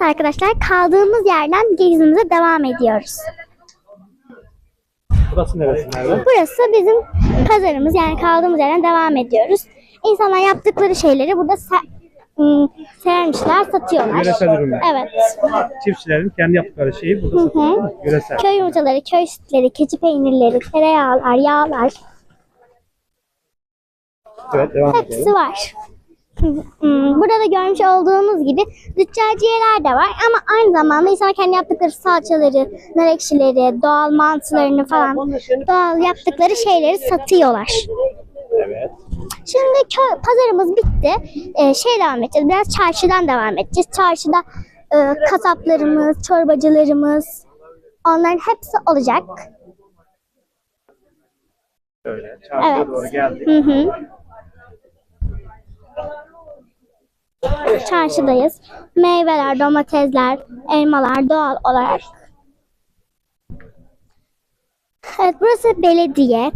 Evet arkadaşlar kaldığımız yerden gezimize devam ediyoruz. Burası neresi nerede? Burası bizim pazarımız yani kaldığımız yerden devam ediyoruz. İnsanlar yaptıkları şeyleri burada ım, sermişler, satıyorlar. Yöresel ürünler. Evet. Çiftçilerin kendi yaptıkları şeyi burada Hı hı. satıyor. değil mi? Yöresel. Köy yumurtaları, köy sütleri, keçi peynirleri, tereyağlar, yağlar Evet devam hepsi edelim. var. Burada da görmüş olduğunuz gibi züccaciyeler de var ama aynı zamanda insanlar kendi yaptıkları salçaları, nar ekşileri, doğal mantılarını falan doğal yaptıkları şeyleri satıyorlar. Evet. Şimdi köy, pazarımız bitti. Ee, şey devam edeceğiz. Biraz çarşıdan devam edeceğiz. Çarşıda e, kasaplarımız, çorbacılarımız onların hepsi olacak. Öyle. Çarşıya Evet. doğru geldik. Hı hı. Çarşıdayız. Meyveler, domatesler, elmalar doğal olarak. Evet burası belediye.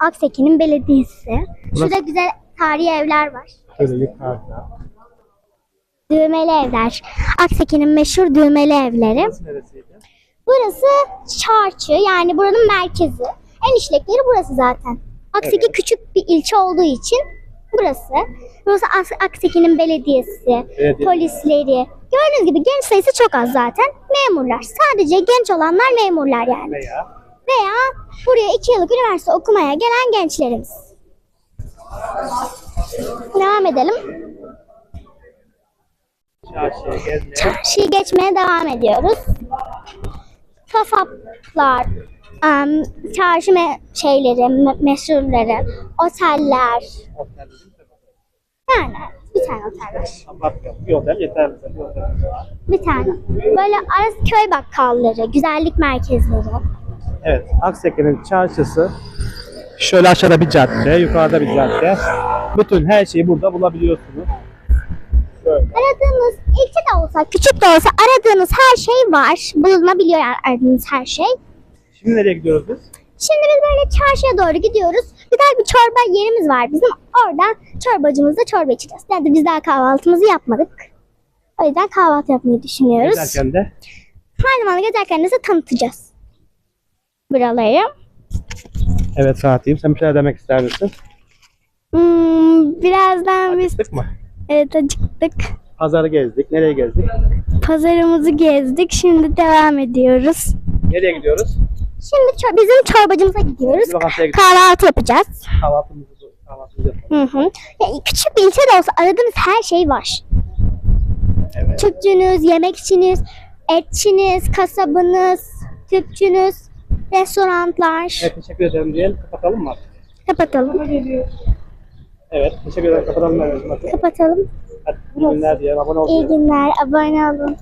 Akseki'nin belediyesi. Şurada güzel tarihi evler var. Şöyle yukarıda. Düğmeli evler. Akseki'nin meşhur düğmeli evleri. Neresiydi? Burası çarşı yani buranın merkezi. En işlekleri burası zaten. Akseki Evet. küçük bir ilçe olduğu için burası. Burası As- Akseki'nin belediyesi, Belediye. polisleri. Gördüğünüz gibi genç sayısı çok az zaten. Memurlar. Sadece genç olanlar memurlar yani. Veya Veya buraya iki yıllık üniversite okumaya gelen gençlerimiz. Devam edelim. çarşıya. Çarşıyı geçmeye devam ediyoruz. Kasaplar, em, çarşı me- şeyleri, me- meşhurları, oteller. Otel. Yani bir tane otel var. Bir otel yeterli. Bir otel. Bir tane. Böyle arası köy bakkalları, güzellik merkezleri. Evet. Akseki'nin çarşısı. Şöyle aşağıda bir cadde, yukarıda bir cadde. Bütün her şeyi burada bulabiliyorsunuz. Şöyle. Aradığınız, ilçe de olsa, küçük de olsa aradığınız her şey var. Bulunabiliyor aradığınız her şey. Şimdi nereye gidiyoruz biz? Şimdi biz böyle çarşıya doğru gidiyoruz. Güzel bir çorba yerimiz var bizim. Orada çorbacımızda çorba içeceğiz. Yani biz daha kahvaltımızı yapmadık. O yüzden kahvaltı yapmayı düşünüyoruz. Gezerken de Her zaman gezerken de tanıtacağız. Buraları. Evet Fatih'im sen bir şeyler demek ister misin? Hmm, birazdan biz Acıktık mı? evet acıktık. Pazarı gezdik. Nereye gezdik? Pazarımızı gezdik. Şimdi devam ediyoruz. Nereye gidiyoruz? Şimdi çor- bizim çorbacımıza gidiyoruz. Bir lokantaya gidiyoruz. Kahvaltı yapacağız. Kahvaltımızı, kahvaltımızı yapalım. Hı hı. Yani küçük bir ilçe de olsa aradığınız her şey var. Evet. Tüpçünüz, yemekçiniz, etçiniz, kasabınız, tüpçünüz, restoranlar. Evet teşekkür ederim diyelim. Kapatalım mı? Kapatalım. Evet teşekkür ederim. Kapatalım. Hadi Kapatalım. iyi günler diyelim. Abone olun. İyi günler, abone olun.